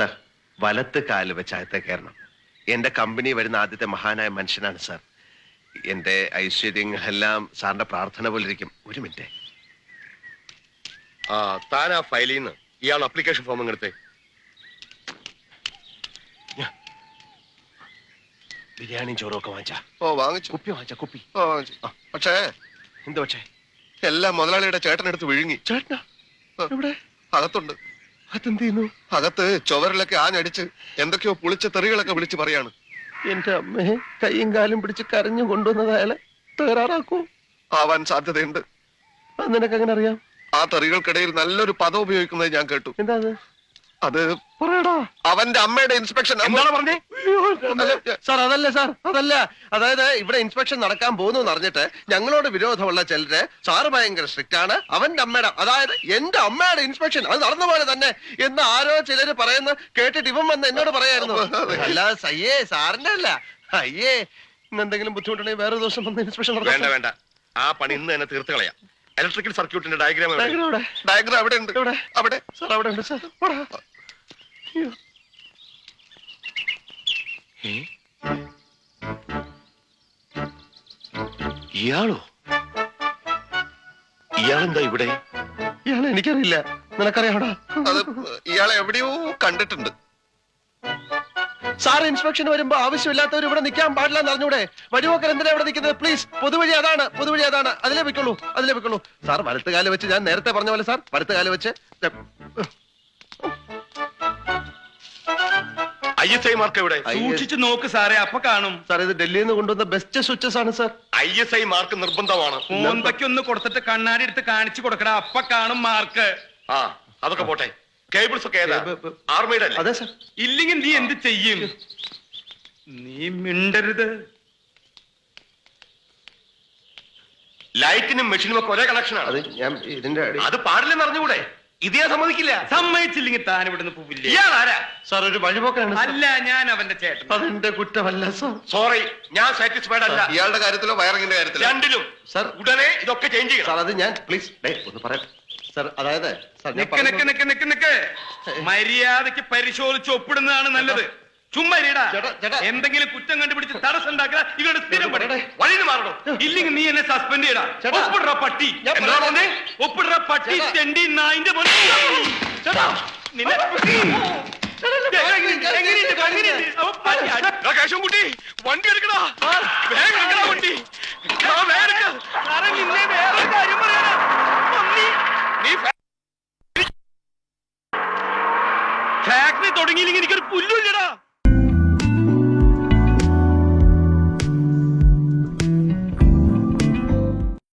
Sir വലത്ത് കാൽ വെച്ച് അകത്തെ കയറണം. എന്റെ കമ്പനി വരുന്ന ആദ്യത്തെ മഹാനായ മനുഷ്യനാണ് സാർ. എന്റെ ഐശ്വര്യങ്ങളെല്ലാം സാറിന്റെ പ്രാർത്ഥന പോലെ ഇരിക്കും. ഒരു മിനിറ്റ്. ആ താൻ ആ ഫയലിൽ നിന്ന് ഇയാൾ അപ്ലിക്കേഷൻ ഫോം എടുത്തേ. ബിരിയാണിയും ചോറും ഒക്കെ വാങ്ങിച്ചാ? ഓ വാങ്ങിച്ചു. കുപ്പി വാങ്ങിച്ച കുപ്പി. ഓ വാങ്ങിച്ചു. പക്ഷേ എന്ത് പക്ഷേ? എല്ലാം മുതലാളിയുടെ ചേട്ടനെടുത്ത് വിഴുങ്ങി. ചേട്ടനാ? എവിടെ? അകത്തുണ്ട്. അതെന്ത് ചെയ്യുന്നു? അകത്ത് ചുവരിലൊക്കെ ആഞ്ഞടിച്ച് എന്തൊക്കെയോ പുളിച്ച തെറികളൊക്കെ വിളിച്ച് പറയാണ്. എന്റെ അമ്മയെ കൈയും കാലും പിടിച്ച് കരഞ്ഞു കൊണ്ടുവന്നത് അയാളെ തകരാറാക്കൂ. ആവാൻ സാധ്യതയുണ്ട്. അത് നിനക്ക് എങ്ങനെ അറിയാം? ആ തെറികൾക്കിടയിൽ നല്ലൊരു പദം ഉപയോഗിക്കുന്നത് ഞാൻ കേട്ടു. എന്താ അത്? അത് പറയടാ. അവന്റെ അമ്മയുടെ ഇൻസ്പെക്ഷൻ എന്താണ് പറഞ്ഞേ? സാർ അതല്ല സാർ അതല്ല. അതായത് ഇവിടെ ഇൻസ്പെക്ഷൻ നടക്കാൻ പോകുന്നു എന്ന് അറിഞ്ഞിട്ട് ഞങ്ങളോട് വിരോധമുള്ള ചിലര് സാറ് ഭയങ്കര സ്ട്രിക്റ്റ് ആണ് അവന്റെ അമ്മയുടെ അതായത് എന്റെ അമ്മയുടെ ഇൻസ്പെക്ഷൻ അത് നടന്ന പോലെ തന്നെ എന്ന് ആരോ ചിലര് പറയുന്ന കേട്ടിട്ട് ഇവൻ വന്ന് എന്നോട് പറയായിരുന്നു. അല്ല സയ്യേ സാറിന്റെ അല്ല. അയ്യേ ഇന്ന് എന്തെങ്കിലും ബുദ്ധിമുട്ടുണ്ടെങ്കിൽ വേറെ ദിവസം വന്ന് ഇൻസ്പെക്ഷൻ വേണ്ട വേണ്ട. ആ പണി ഇന്ന് തന്നെ തീർത്ത് കളയാം. ഇലക്ട്രിക്കൽ സർക്യൂട്ടിന്റെ ഡയഗ്രാം ഡയഗ്രാം അവിടെ ഉണ്ട്? അവിടെ. സാർ അവിടെ ഉണ്ട് സാർ. ഇയാളോ? ഇയാളെന്താ ഇവിടെ? ഇയാളെ എനിക്കറിയില്ല. നിനക്കറിയാടാ അത് ഇയാളെ എവിടെയോ കണ്ടിട്ടുണ്ട്. സാർ ഇൻസ്പെക്ഷൻ വരുമ്പോ ആവശ്യമില്ലാത്തവർ ഇവിടെ നിൽക്കാൻ പാടില്ല എന്ന് അറിഞ്ഞൂടെ? വഴിപോക്കർ എന്തിനാ ഇവിടെ നിൽക്കുന്നത്? പ്ലീസ് പൊതുവഴി അതാണ് പൊതുവഴി അതാണ്. അതിലേ വെക്കുള്ളൂ അതിലേ വെക്കുള്ളൂ. സാർ വലത്ത് കാൽ വെച്ച് ഞാൻ നേരത്തെ പറഞ്ഞ പോലെ സാർ വലത്ത് കാൽ വെച്ച് ഐ എസ് ഐ മാർക്ക് എവിടെ? സൂക്ഷിച്ചു നോക്ക് സാറേ അപ്പൊ കാണും. സാർ ഇത് ഡൽഹിയിൽ നിന്ന് കൊണ്ടുവന്ന ബെസ്റ്റ് സ്വിച്ചസ് ആണ് sir. I S I mark നിർബന്ധമാണ്. മോന്തയ്ക്ക് ഒന്ന് കൊടുത്തിട്ട് കണ്ണാടി എടുത്ത് കാണിച്ചു കൊടുക്കട അപ്പ കാണും മാർക്ക്. ആ അതൊക്കെ പോട്ടെ. കേബിൾസ് ഒക്കെ ഏതാ? ആർമിയുടെ അല്ലേ? അതെ സാർ. ഇല്ലെങ്കിൽ നീ എന്ത് ചെയ്യും? നീ മിണ്ടരുത്. ലൈറ്റിനും മെഷീനും ഒക്കെ ഒരേ കണക്ഷനാണ് അത് ഞാൻ ഇതിന്റെ അത് പാടില്ലെന്ന് അറിഞ്ഞുകൂടെ? ഇതേ സമ്മതിക്കില്ല. സമ്മതിച്ചില്ലെങ്കിൽ താൻ ഇവിടുന്ന് പോവില്ല? ഇയാൾ ആരാ? സാർ ഒരു വഴിപോക്കാണ്. അല്ല ഞാൻ അവന്റെ ചേട്ടൻ. അതെന്റെ കുറ്റമല്ല സാർ. സോറി ഞാൻ സാറ്റിസ്ഫൈഡ് അല്ല. ഇയാളുടെ കാര്യത്തിലോ വയറിങ്ങിന്റെ കാര്യത്തിലോ? രണ്ടിലും. സാർ. ഉടനെ ഇതൊക്കെ ചേഞ്ച് ചെയ്യണം. സാർ അത് ഞാൻ പ്ലീസ് ഒന്ന് പറയാം സാർ അതായത് ഞാൻ നിക്ക് നിക്ക് നിക്ക് നിക്ക് നിക്ക്. മര്യാദയ്ക്ക് പരിശോധിച്ച് ഒപ്പിടുന്നതാണ് നല്ലത്. ചുമ്മാ ഇരിടാ. ചേട്ടാ, ചേട്ടാ. എന്തെങ്കിലും കുറ്റം കണ്ടുപിടിച്ച് തടസ്സം ഉണ്ടാക്കുക ഇവരുടെ സ്ഥിരം പണി വഴിന്ന് മാറണോ ഇല്ലെങ്കിൽ നീ എന്നെ സസ്പെൻഡ് ചെയ്യടാ ചേട്ടാ. ഒപ്പിടുற പട്ടി ഞാൻ എന്താ പറയാം. പറഞ്ഞേ ഒപ്പിടുற പട്ടി ചേട്ടാ. തെണ്ടി നായിന്റെ മോനെ. ചേട്ടാ നിന്നെ എങ്ങനെയുണ്ട്? എങ്ങനെയുണ്ട്? എങ്ങനെയുണ്ട്? അവൻ പട്ടി അടി- കേശവൻകുട്ടി വണ്ടി എടുക്കടാ വേഗം എടുക്കടാ വണ്ടി ആ, വേഗം എടുക്ക. സാറേ, നിന്നെ വേറൊരു കാര്യം പറയാനാ. പന്നി. നീ ഫാ- ഫാക്ടറി തുടങ്ങിയില്ലെങ്കിൽ എനിക്കൊരു പുല്ലുമില്ലടാ